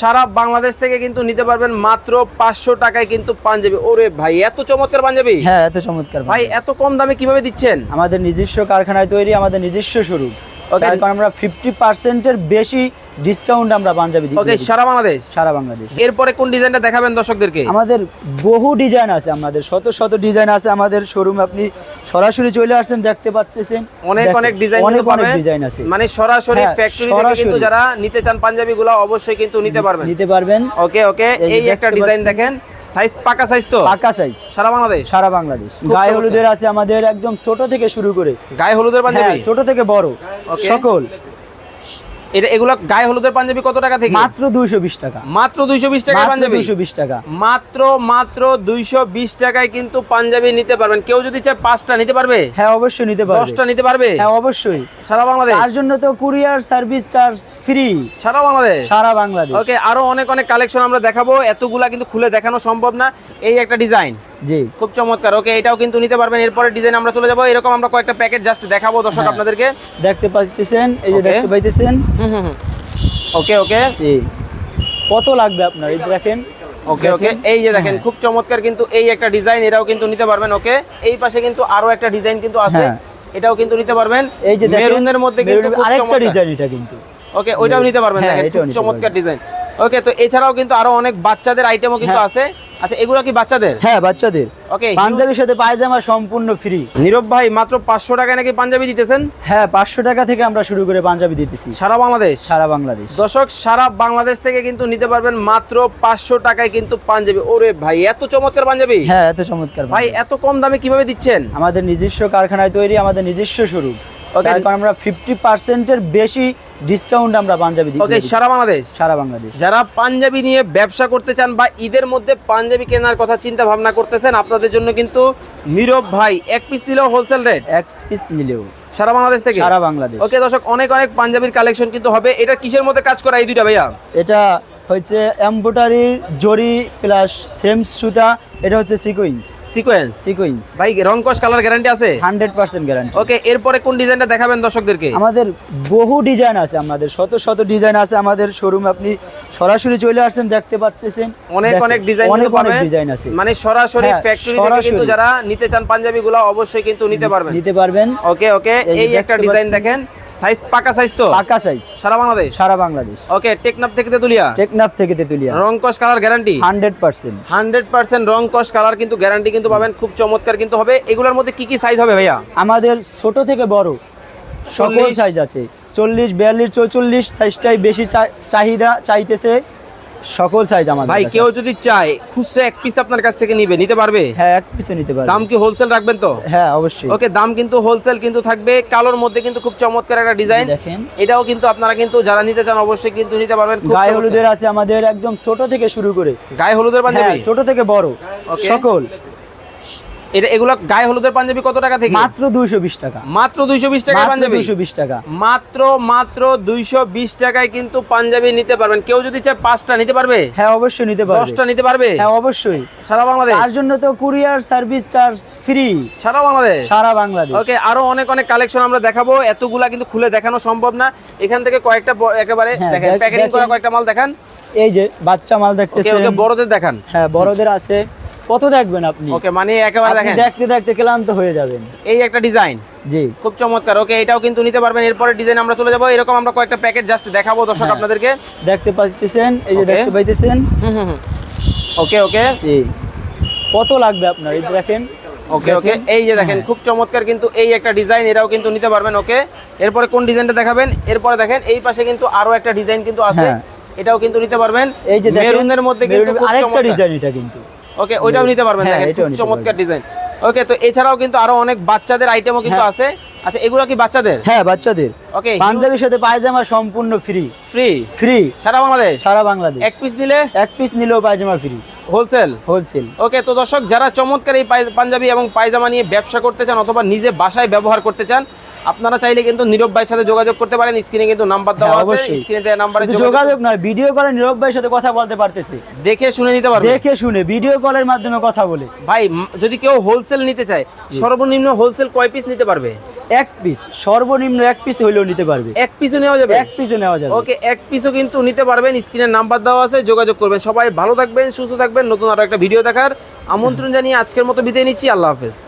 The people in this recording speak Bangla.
সারা বাংলাদেশ থেকে কিন্তু নিতে পারবেন মাত্র পাঁচশো টাকায় কিন্তু পাঞ্জাবি। ওরে ভাই এত চমৎকার পাঞ্জাবি? হ্যাঁ এত চমৎকার ভাই এত কম দামে কীভাবে দিচ্ছেন? আমাদের নিজস্ব কারখানায় তৈরি আমাদের নিজস্ব শোরুম আমরা ফিফটি পার্সেন্টের বেশি ডিসকাউন্ট আমরা পাঞ্জাবি দিই ওকে সারা বাংলাদেশ? সারা বাংলাদেশ। এরপরে কোন ডিজাইনটা দেখাবেন দর্শকদেরকে? আমাদের বহু ডিজাইন আছে আমাদের শত শত ডিজাইন আছে আমাদের শোরুম আপনি সরাসরি চলে আসছেন দেখতে পাচ্ছেন অনেক অনেক ডিজাইন অনেক অনেক। ডিজাইন আছে। মানে সরাসরি হ্যাঁ, ফ্যাক্টরি থেকে কিন্তু যারা নিতে চান পাঞ্জাবি গুলো অবশ্যই কিন্তু নিতে পারবেন। নিতে পারবেন। ওকে ওকে এই একটা ডিজাইন দেখেন। সাইজ পাকা সাইজ তো? পাকা সাইজ সারা বাংলাদেশ? সারা বাংলাদেশ। গায়ে হলুদের আছে আমাদের একদম ছোট থেকে শুরু করে। গায়ে হলুদের হ্যাঁ, পাঞ্জাবি ছোট থেকে বড়। সকল। এটা এগুলো গায়ে হলুদের পাঞ্জাবি কত টাকা থেকে? মাত্র দুইশো বিশ টাকা। মাত্র দুইশো বিশ টাকায় মাত্র পাঞ্জাবি? দুইশো বিশ টাকা। মাত্র মাত্র দুইশো বিশ টাকায় কিন্তু পাঞ্জাবি নিতে পারবেন। কেউ যদি চায় পাঁচটা নিতে পারবে? হ্যাঁ অবশ্যই নিতে পারবে। দশটা নিতে পারবে? হ্যাঁ অবশ্যই। সারা বাংলাদেশ? তার জন্য তো কুরিয়ার সার্ভিস চার্জ ফ্রি। সারা বাংলাদেশ? সারা বাংলাদেশ। ওকে আরও অনেক অনেক কালেকশন আমরা দেখাবো। এতগুলা কিন্তু খুলে দেখানো সম্ভব না। এই একটা ডিজাইন জি। খুব চমৎকার। ওকে এটাও কিন্তু নিতে পারবেন। এরপরে ডিজাইন আমরা চলে যাব। এরকম আমরা কয়েকটা প্যাকেট জাস্ট দেখাবো দর্শক হ্যাঁ। আপনাদেরকে। দেখতে পাইতেছেন এই যে দেখতে পাইতেছেন। ওকে ওকে জি। কত লাগবে আপনার? এই দেখেন। ওকে ওকে এই যে দেখেন হ্যাঁ। খুব চমৎকার কিন্তু এই একটা ডিজাইন এটাও কিন্তু নিতে পারবেন। ওকে এই পাশে কিন্তু আরও একটা ডিজাইন কিন্তু আছে। হ্যাঁ। এটাও কিন্তু নিতে পারবেন। এই যে মেরুনের মধ্যে কিন্তু আরেকটা ডিজাইন এটা কিন্তু। ওকে ওইটাও নিতে পারবেন। দেখেন খুব চমৎকার ডিজাইন ওকে তো এছাড়াও কিন্তু আরও অনেক বাচ্চাদের আইটেমও কিন্তু হ্যাঁ। আছে। আচ্ছা এগুলো কি বাচ্চাদের? হ্যাঁ বাচ্চাদের। ওকে পাঞ্জাবির সাথে পায়জামা সম্পূর্ণ ফ্রি নীরব ভাই মাত্র পাঁচশো টাকায় নাকি পাঞ্জাবি দিতেছেন? হ্যাঁ পাঁচশো টাকা থেকে আমরা শুরু করে পাঞ্জাবি দিতেছি। সারা বাংলাদেশ? সারা বাংলাদেশ। দর্শক সারা বাংলাদেশ থেকে কিন্তু নিতে পারবেন মাত্র পাঁচশো টাকায় কিন্তু পাঞ্জাবি। ওরে ভাই এত চমৎকার পাঞ্জাবি! হ্যাঁ এত চমৎকার ভাই এত কম দামে কীভাবে দিচ্ছেন? আমাদের নিজস্ব কারখানায় তৈরি আমাদের নিজস্ব শোরুম. যার কারণে আমরা ফিফটি পার্সেন্টের বেশি ডিসকাউন্ট আমরা পাঞ্জাবি দিই ওকে সারা বাংলাদেশ? সারা বাংলাদেশ। যারা পাঞ্জাবি নিয়ে ব্যবসা করতে চান বা ঈদের মধ্যে পাঞ্জাবি কেনার কথা চিন্তা ভাবনা করতেছেন আপনাদের জন্য কিন্তু নীরব ভাই এক পিস নিলেও হোলসেল রেট এক পিস নিলেও। সারা বাংলাদেশ থেকে? সারা বাংলাদেশ। ওকে দর্শক অনেক অনেক পাঞ্জাবির কালেকশন কিন্তু হবে। এটা কিসের মধ্যে কাজ করা এই দুইটা ভাইয়া? এটা হচ্ছে এম্বোটারি জরি প্লাস সেম সুতা এটা হচ্ছে সিকোয়েন্স সিকোয়েন্স সিকোয়েন্স ভাই রং কস কালার গ্যারান্টি আছে? হান্ড্রেড পার্সেন্ট গ্যারান্টি ওকে এরপরে কোন ডিজাইনটা দেখাবেন দর্শকদেরকে? আমাদের বহু ডিজাইন আছে আমাদের শত শত ডিজাইন আছে আমাদের শোরুম আপনি সরাসরি চলে আসছেন দেখতে পাচ্ছেন অনেক অনেক ডিজাইন অনেক অনেক ডিজাইন আছে। মানে সরাসরি ফ্যাক্টরি থেকে কিন্তু যারা নিতে চান পাঞ্জাবি গুলো অবশ্যই কিন্তু নিতে পারবেন। নিতে পারবেন। ওকে ওকে এই একটা ডিজাইন দেখেন। সাইজ পাকা সাইজ তো? পাকা সাইজ সারা বাংলাদেশ? সারা বাংলাদেশ। ওকে টেকনাফ থেকে তেতুলিয়া? টেকনাফ থেকে তেতুলিয়া। রং কস colour guarantee hundred percent hundred percent রং কস কালার কিন্তু গ্যারান্টি কিন্তু পাবেন খুব চমৎকার কিন্তু হবে। এগুলোর মধ্যে কি কি সাইজ হবে ভাইয়া? আমাদের ছোট থেকে বড় সকল সাইজ আছে। চল্লিশ বিয়াল্লিশ চৌচল্লিশ সাইজটাই বেশি চাহিদা চাইতেছে। সকল সাইজ আমাদের ভাই কেউ যদি চায় খুচরা এক পিস আপনার কাছ থেকে নিবে নিতে পারবে? হ্যাঁ এক পিসে নিতে পারবে। দাম কি হোলসেল রাখবেন তো? হ্যাঁ অবশ্যই। ওকে দাম কিন্তু হোলসেল কিন্তু থাকবে কালোর মধ্যে কিন্তু খুব চমৎকার একটা ডিজাইন দেখেন। এটাও কিন্তু আপনারা কিন্তু যারা নিতে চান অবশ্যই কিন্তু নিতে পারবেন। খুব গায়ে হলুদের আছে আমাদের একদম ছোট থেকে শুরু করে। গায়ে হলুদের হ্যাঁ পাঞ্জাবি ছোট থেকে বড়। সকল। এটা এগুলো গায়ে হলুদের পাঞ্জাবি কত টাকা থেকে? মাত্র দুইশো বিশ টাকা। মাত্র দুইশো বিশ টাকায় পাঞ্জাবি? দুইশো বিশ টাকা। মাত্র মাত্র দুইশো বিশ টাকায় কিন্তু পাঞ্জাবি নিতে পারবেন। কেউ যদি চায় পাঁচটা নিতে পারবে? হ্যাঁ অবশ্যই নিতে পারবে। দশটা নিতে পারবে? হ্যাঁ অবশ্যই। সারা বাংলাদেশ? তার জন্য তো কুরিয়ার সার্ভিস চার্জ ফ্রি। সারা বাংলাদেশ? সারা বাংলাদেশ। ওকে আরও অনেক অনেক কালেকশন আমরা দেখাবো। এতগুলা কিন্তু খুলে দেখানো সম্ভব না। এখান থেকে কয়েকটা একেবারে হ্যাঁ, দেখেন দেখ- প্যাকেটিং করা কয়েকটা মাল দেখান। এই যে বাচ্চা মাল দেখতেছেন। ওকে বড়দের দেখান। হ্যাঁ বড়দের আছে। কত দেখবেন আপনি। ওকে মানে একেবারে দেখেন। দেখতে দেখতে ক্লান্ত হয়ে যাবেন। এই একটা ডিজাইন। জি। খুব চমৎকার। ওকে এটাও কিন্তু নিতে পারবেন। এরপরে ডিজাইন আমরা চলে যাব। এরকম আমরা কয়েকটা প্যাকেট জাস্ট দেখাবো দর্শক হ্যাঁ। আপনাদেরকে। দেখতে পাচ্ছেন এই যে দেখতে পাইতেছেন? হুম হুম হুম। ওকে ওকে। জি। কত লাগবে আপনার? এই দেখেন। ওকে ওকে। এই যে দেখেন হ্যাঁ। খুব চমৎকার কিন্তু এই একটা ডিজাইন। এটাও কিন্তু নিতে পারবেন ওকে। এরপরে কোন ডিজাইনটা দেখাবেন? এরপরে দেখেন এই পাশে কিন্তু আরও একটা ডিজাইন কিন্তু আছে। হ্যাঁ। এটাও কিন্তু নিতে পারবেন। এই যে মেরুনের মধ্যে কিন্তু আরেকটা ডিজাইন এটা কিন্তু। ওকে ওইটাও নিতে পারবেন হ্যাঁ, চমৎকার ডিজাইন ওকে তো এছাড়াও কিন্তু আরও অনেক বাচ্চাদের আইটেমও কিন্তু হ্যাঁ। আছে। আচ্ছা এগুলো কি বাচ্চাদের? হ্যাঁ বাচ্চাদের। ওকে পাঞ্জাবির সাথে পায়জামা সম্পূর্ণ ফ্রি ফ্রি ফ্রি সারা বাংলাদেশ? সারা বাংলাদেশ। এক পিস নিলে? এক পিস নিলেও পায়জামা ফ্রি হোলসেল? হোলসেল। ওকে তো দর্শক যারা চমৎকার এই পাঞ্জাবি এবং পায়জামা নিয়ে ব্যবসা করতে চান অথবা নিজে বাসায় ব্যবহার করতে চান আপনারা চাইলে কিন্তু নীরব ভাইয়ের সাথে যোগাযোগ করতে পারেন। স্ক্রিনে কিন্তু নাম্বার দেওয়া হ্যাঁ, আছে। স্ক্রিনে দেওয়া নাম্বারে যোগাযোগ যোগাযোগ নয় ভিডিও কলে নীরব ভাইয়ের সাথে কথা বলতে পারতেছি। দেখে শুনে নিতে পারবে দেখে শুনে ভিডিও কলের মাধ্যমে কথা বলে। ভাই যদি কেউ হোলসেল নিতে চায় সর্বনিম্ন হোলসেল কয় পিস নিতে পারবে? এক পিস সর্বনিম্ন এক পিস হইলেও নিতে পারবে। এক পিসও নেওয়া যাবে? এক পিসও নেওয়া যাবে। ওকে এক পিসও কিন্তু নিতে পারবেন স্ক্রিনের নাম্বার দেওয়া আছে যোগাযোগ করবেন। সবাই ভালো থাকবেন সুস্থ থাকবেন নতুন আরও একটা ভিডিও দেখার আমন্ত্রণ জানিয়ে আজকের মতো বিদায় নিচ্ছি আল্লাহ হাফেজ।